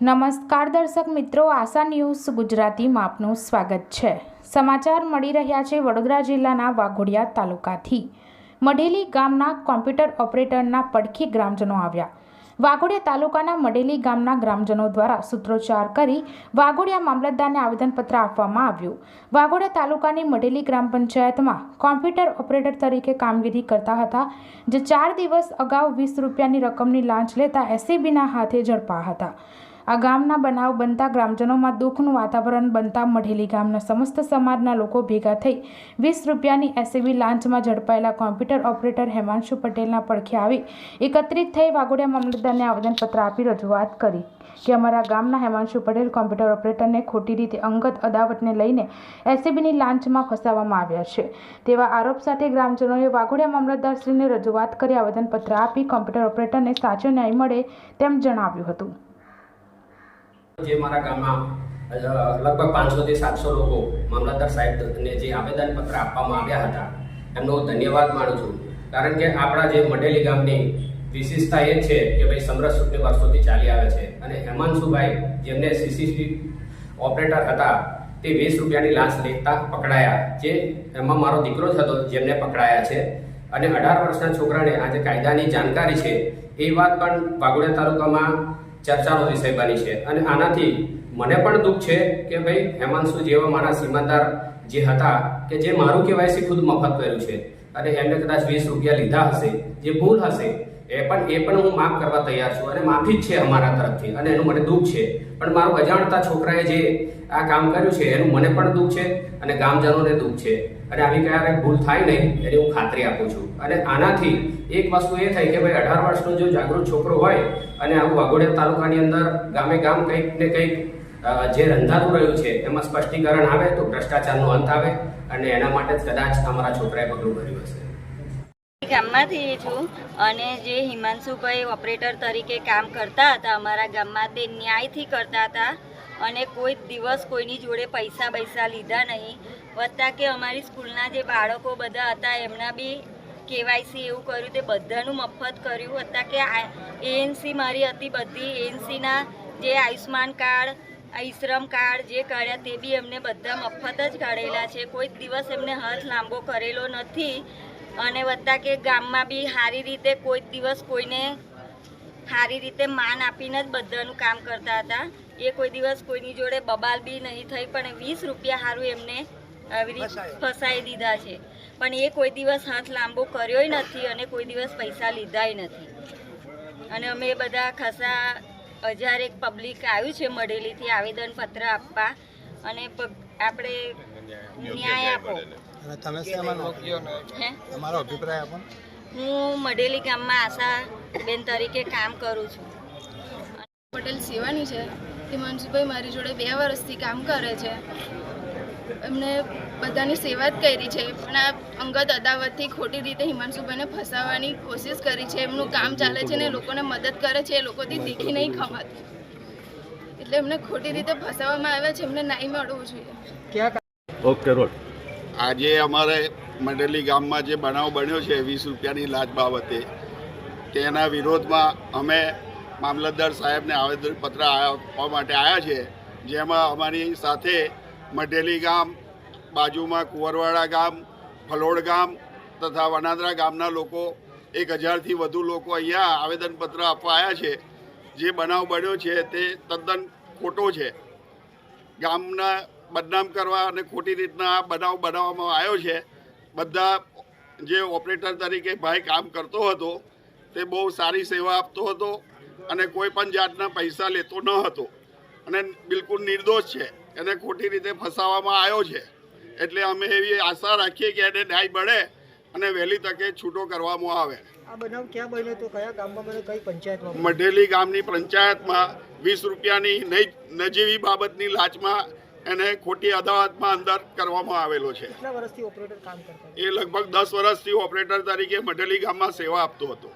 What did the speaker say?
નમસ્કાર દર્શક મિત્રો, આશા ન્યૂઝ ગુજરાતીમાં આપનું સ્વાગત છે. સમાચાર મળી રહ્યા છે વડોદરા જિલ્લાના વાઘોડિયા તાલુકાથી. મઢેલી ગામના કોમ્પ્યુટર ઓપરેટરના પડખી ગ્રામજનો આવ્યા. વાઘોડિયા તાલુકાના મઢેલી ગામના ગ્રામજનો દ્વારા સૂત્રોચ્ચાર કરી વાઘોડિયા મામલતદારને આવેદનપત્ર આપવામાં આવ્યું. વાઘોડિયા તાલુકાની મઢેલી ગ્રામ પંચાયતમાં કોમ્પ્યુટર ઓપરેટર તરીકે કામગીરી કરતા હતા, જે ચાર દિવસ અગાઉ વીસ રૂપિયાની રકમની લાંચ લેતા એસીબીના હાથે ઝડપા હતા. આ ગામના બનાવ બનતા ગ્રામજનોમાં દુઃખનું વાતાવરણ બનતા મઢેલી ગામના સમસ્ત સમાજના લોકો ભેગા થઈ વીસ રૂપિયાની એસીબી લાંચમાં ઝડપાયેલા કોમ્પ્યુટર ઓપરેટર હેમાંશુ પટેલના પડખે આવી એકત્રિત થઈ વાઘોડિયા મામલતદારને આવેદનપત્ર આપી રજૂઆત કરી કે અમારા ગામના હેમાંશુ પટેલ કોમ્પ્યુટર ઓપરેટરને ખોટી રીતે અંગત અદાવતને લઈને એસીબીની લાંચમાં ફસાવવામાં આવ્યા છે. તેવા આરોપ સાથે ગ્રામજનોએ વાઘોડિયા મામલતદારશ્રીને રજૂઆત કરી આવેદનપત્ર આપી કોમ્પ્યુટર ઓપરેટરને સાચો ન્યાય મળે તેમ જણાવ્યું હતું. જે મારા ગામમાં લગભગ પાંચસોથી સાતસો લોકો મામલતદાર સાહેબને જે આવેદનપત્ર આપવામાં આવ્યા હતા, એમનો ધન્યવાદ માનું છું. કારણ કે આપણા જે મઢેલી ગામની વિશેષતા એ છે કે ભાઈ સમરસ સુખની વર્ષોથી ચાલી આવે છે. અને હેમાંશુભાઈ, જેમને સીસીટીવી ઓપરેટર હતા, તે વીસ રૂપિયાની લાંચ લેતા પકડાયા, જે એમાં મારો દીકરો જ હતો, જેમને પકડાયા છે. અને અઢાર વર્ષના છોકરાને આજે કાયદાની જાણકારી છે, એ વાત પણ વાઘોડિયા તાલુકામાં ચર્ચાનો વિષય બની છે. અને આનાથી મને પણ દુઃખ છે કે ભાઈ, હેમાંશુ જેવા મારા સીમાદાર જે હતા, કે જે મારું કેવાયસી ખુદ મફત કર્યું છે. અને એમને કદાચ વીસ રૂપિયા લીધા હશે, જે ભૂલ હશે એ પણ એ પણ હું માફ કરવા તૈયાર છું અને માફી જ છે અમારા તરફથી અને એનું મને દુઃખ છે. પણ મારું અજાણતા છોકરાએ જે આ કામ કર્યું છે, એનું મને પણ દુઃખ છે અને ગામજનોને દુઃખ છે. અને આવી ક્યારે ભૂલ થાય નહીં, એની હું ખાતરી આપું છું. અને આનાથી એક વસ્તુ એ થઈ કે ભાઈ અઢાર વર્ષનો જો જાગૃત છોકરો હોય અને આવું વાઘોડિયા તાલુકાની અંદર ગામે ગામ કંઈક ને કંઈક જે રંધાતું રહ્યું છે, એમાં સ્પષ્ટીકરણ આવે તો ભ્રષ્ટાચારનો અંત આવે અને એના માટે કદાચ તમારા છોકરાએ પગલું ભર્યું હશે. ગામમાંથી છું અને જે હિમાંશુભાઈ ઓપરેટર તરીકે કામ કરતા હતા, અમારા ગામમાં તે ન્યાયથી કરતા હતા અને કોઈ દિવસ કોઈની જોડે પૈસા પૈસા લીધા નહીં. વત્તા કે અમારી સ્કૂલના જે બાળકો બધા હતા, એમના બી કેવાયસી એવું કર્યું, તે બધાનું મફત કર્યું. હતા કે એએનસી મારી હતી બધી એએનસીના જે આયુષ્માન કાર્ડ ઈશ્રમ કાર્ડ જે કાઢ્યા, તે બી એમને બધા મફત જ કાઢેલા છે. કોઈ દિવસ એમને હાથ લાંબો કરેલો નથી. અને વત્તા કે ગામમાં બી સારી રીતે કોઈ દિવસ કોઈને સારી રીતે માન આપીને જ બધાનું કામ કરતા હતા. એ કોઈ દિવસ કોઈની જોડે બબાલ બી નહીં થઈ પણ વીસ રૂપિયા સારું એમને આવી રીતે ફસાઈ દીધા છે. પણ એ કોઈ દિવસ હાથ લાંબો કર્યોય નથી અને કોઈ દિવસ પૈસા લીધાય નથી. અને અમે બધા ખાસા હજાર એક પબ્લિક આવ્યું છે મળેલીથી આવેદનપત્ર આપવા. અને આપણે ન્યાય આપો. અને તમે તમારો અભિપ્રાય આપો હું મઢેલી ગામમાં આશા બેન તરીકે કામ કરું છું. પટેલ સેવાની છે. હિમાંશુભાઈ મારી જોડે બે વર્ષથી કામ કરે છે. એમને બધાની સેવા જ કરી છે પણ આ અંગત અદાવતથી ખોટી રીતે હિમાંશુભાઈને ફસાવવાની કોશિશ કરી છે. એમનું કામ ચાલે છે ને લોકોને મદદ કરે છે એ લોકોથી દીખી નહીં ખવાતું. એટલે એમને ખોટી રીતે ફસાવવામાં આવ્યા છે એમને નાઈ મળવું જોઈએ. Okay road. આજે અમારે મંડેલી ગામમાં જે બનાવ બન્યો છે વીસ રૂપિયાની લાજ બાબતે તેના વિરોધમાં અમે મામલતદાર સાહેબને આવેદનપત્ર આપવા માટે આવ્યા છે જેમાં અમારી સાથે મઢેલી ગામ બાજુમાં કુંવરવાડા ગામ ફલોડ ગામ તથા વનાદરા ગામના લોકો એક હજારથી વધુ લોકો અહીંયા આવેદનપત્ર આપવા આવ્યા છે. જે બનાવ બન્યો છે તે તદ્દન ખોટો છે. ગામના બદનામ કરવા અને ખોટી રીતના આ બનાવ બનાવવામાં આવ્યો છે. બધા જે ઓપરેટર તરીકે ભાઈ કામ કરતો હતો, તે બહુ સારી સેવા આપતો હતો અને કોઈ પણ જાતના પૈસા લેતો ન હતો. અને બિલકુલ નિર્દોષ છે. એને ખોટી રીતે ફસાવવામાં આવ્યો છે. એટલે અમે એવી આશા રાખીએ કે એને ન્યાય મળે અને વહેલી તકે છૂટો કરવામાં આવે. આ બનાવ ક્યાં બન્યો તો કયા ગામમાં બન્યો કઈ પંચાયતમાં મઢેલી ગામની પંચાયતમાં વીસ રૂપિયાની નજીવી બાબતની લાચમાં એને ખોટી અદાવતમાં અંદર કરવામાં આવેલો છે. કેટલા વર્ષથી ઓપરેટર કામ કરતા એ લગભગ દસ વર્ષથી ઓપરેટર તરીકે મઢેલી ગામમાં સેવા આપતો હતો.